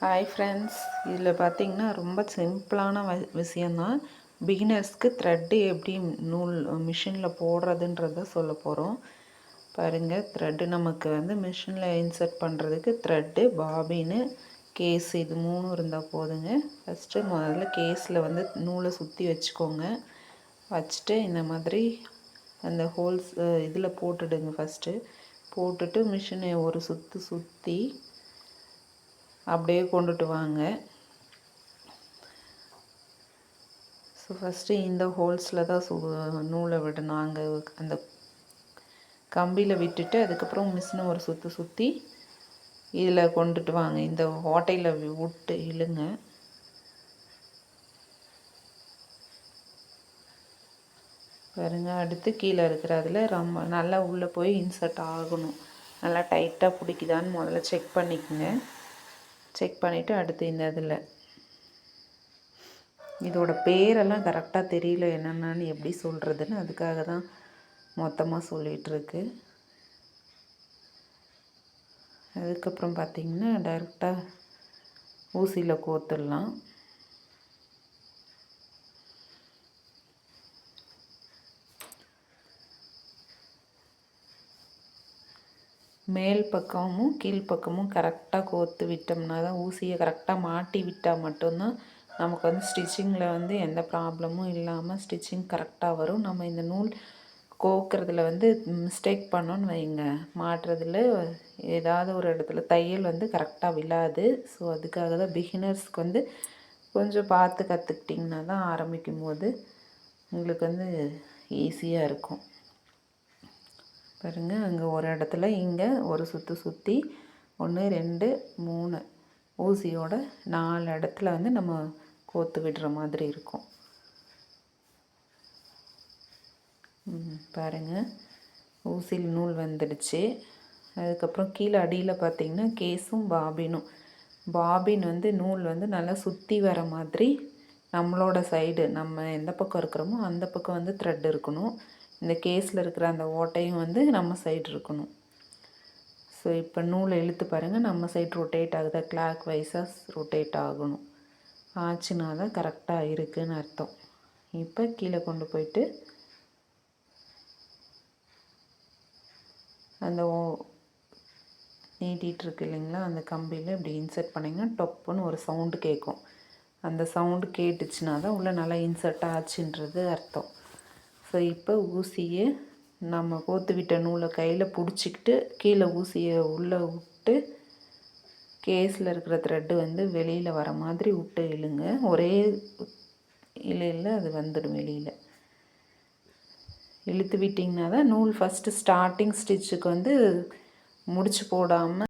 Hi friends இதில் பார்த்தீங்கன்னா ரொம்ப சிம்பிளான வ விஷயந்தான் பிகினர்ஸ்க்கு த்ரெட்டு எப்படி நூல் மிஷினில் போடுறதுன்றத சொல்ல போகிறோம் பாருங்கள் த்ரெட்டு நமக்கு வந்து மிஷினில் இன்சர்ட் பண்ணுறதுக்கு த்ரெட்டு பாபின்னு கேஸ் இது மூணும் இருந்தால் போதுங்க. ஃபஸ்ட்டு முதல்ல கேஸில் வந்து நூலை சுற்றி வச்சுக்கோங்க. வச்சுட்டு இந்த மாதிரி அந்த ஹோல்ஸ் இதில் போட்டுடுங்க ஃபஸ்ட்டு போட்டுட்டு மிஷினை ஒரு சுற்று சுற்றி அப்படியே கொண்டுட்டு வாங்க. ஸோ ஃபஸ்ட்டு இந்த ஹோல்ஸில் தான் சு நூலை விடணும் அங்கே அந்த கம்பியில் விட்டுட்டு அதுக்கப்புறம் மிஷினை ஒரு சுற்றி சுற்றி இதில் கொண்டுட்டு வாங்க. இந்த ஓட்டையில் விட்டு இழுங்க. பாருங்க அடுத்து கீழே இருக்கிற அதில் ரொம்ப நல்லா உள்ளே போய் இன்சர்ட் ஆகணும். நல்லா டைட்டாக பிடிக்குதான்னு முதல்ல செக் பண்ணிக்கோங்க. செக் பண்ணிவிட்டு அடுத்து இந்த இதில். இதோட பேரெல்லாம் கரெக்டாக தெரியல என்னென்னு எப்படி சொல்கிறதுன்னு அதுக்காக தான் மொத்தமாக சொல்லிகிட்ருக்கு அதுக்கப்புறம் பார்த்திங்கன்னா டைரெக்டாக ஊசியில் கோத்துடலாம். மேல் பக்கமும் கீழ்ப்பக்கமும் கரெக்டாக கோர்த்து விட்டோம்னா தான் ஊசியை கரெக்டாக மாட்டி விட்டால் மட்டும்தான் நமக்கு வந்து ஸ்டிச்சிங்கில் வந்து எந்த ப்ராப்ளமும் இல்லாமல் ஸ்டிச்சிங் கரெக்டாக வரும். நம்ம இந்த நூல் கோக்கிறதுல வந்து மிஸ்டேக் பண்ணோன்னு வைங்க. மாட்டுறதுல ஏதாவது ஒரு இடத்துல தையல் வந்து கரெக்டாக விழாது. ஸோ அதுக்காக தான் பிகினர்ஸ்க்கு வந்து கொஞ்சம் பார்த்து கற்றுக்கிட்டிங்கன்னா தான் ஆரம்பிக்கும் போது உங்களுக்கு வந்து ஈஸியாக இருக்கும். பாருங்கள் அங்கே ஒரு இடத்துல இங்கே ஒரு சுற்று சுற்றி ஒன்று ரெண்டு மூணு. ஊசியோட நாலு இடத்துல வந்து நம்ம கோத்து விடுற மாதிரி இருக்கும். பாருங்கள் ஊசியில் நூல் வந்துடுச்சு. அதுக்கப்புறம் கீழே அடியில் பார்த்திங்கன்னா கேஸும் பாபினும். பாபின் வந்து நூல் வந்து நல்லா சுற்றி வர மாதிரி நம்மளோட சைடு நம்ம எந்த பக்கம் இருக்கிறோமோ அந்த பக்கம் வந்து த்ரெட் இருக்கணும். இந்த கேஸில் இருக்கிற அந்த ஓட்டையும் வந்து நம்ம சைடு இருக்கணும். ஸோ இப்போ நூலை இழுத்து பாருங்கள் நம்ம சைடு ரொட்டேட் ஆகுதா? கிளாக் வைஸாக ரொட்டேட் ஆகணும். ஆச்சுனா தான் கரெக்டாக இருக்குதுன்னு அர்த்தம். இப்போ கீழே கொண்டு போயிட்டு அந்த ஓ நீட்டிகிட்ருக்கு இல்லைங்களா? அந்த கம்பியில் இப்படி இன்சர்ட் பண்ணிங்கன்னா டொப்புன்னு ஒரு சவுண்டு கேட்கும் அந்த சவுண்டு கேட்டுச்சுன்னா தான் உள்ளே நல்லா இன்சர்ட் ஆச்சுன்றது அர்த்தம். ஸோ இப்போ ஊசியை நம்ம கோத்து விட்ட நூலை கையில் பிடிச்சிக்கிட்டு கீழே ஊசியை உள்ளே விட்டு கேஸில் இருக்கிற த்ரெட்டு வந்து வெளியில் வர மாதிரி விட்டு இழுங்க. ஒரே இலையில் அது வந்துடும் வெளியில். இழுத்து விட்டிங்கன்னா தான் நூல் ஃபஸ்ட்டு ஸ்டார்டிங் ஸ்டிச்சுக்கு வந்து முடிச்சு போடாமல்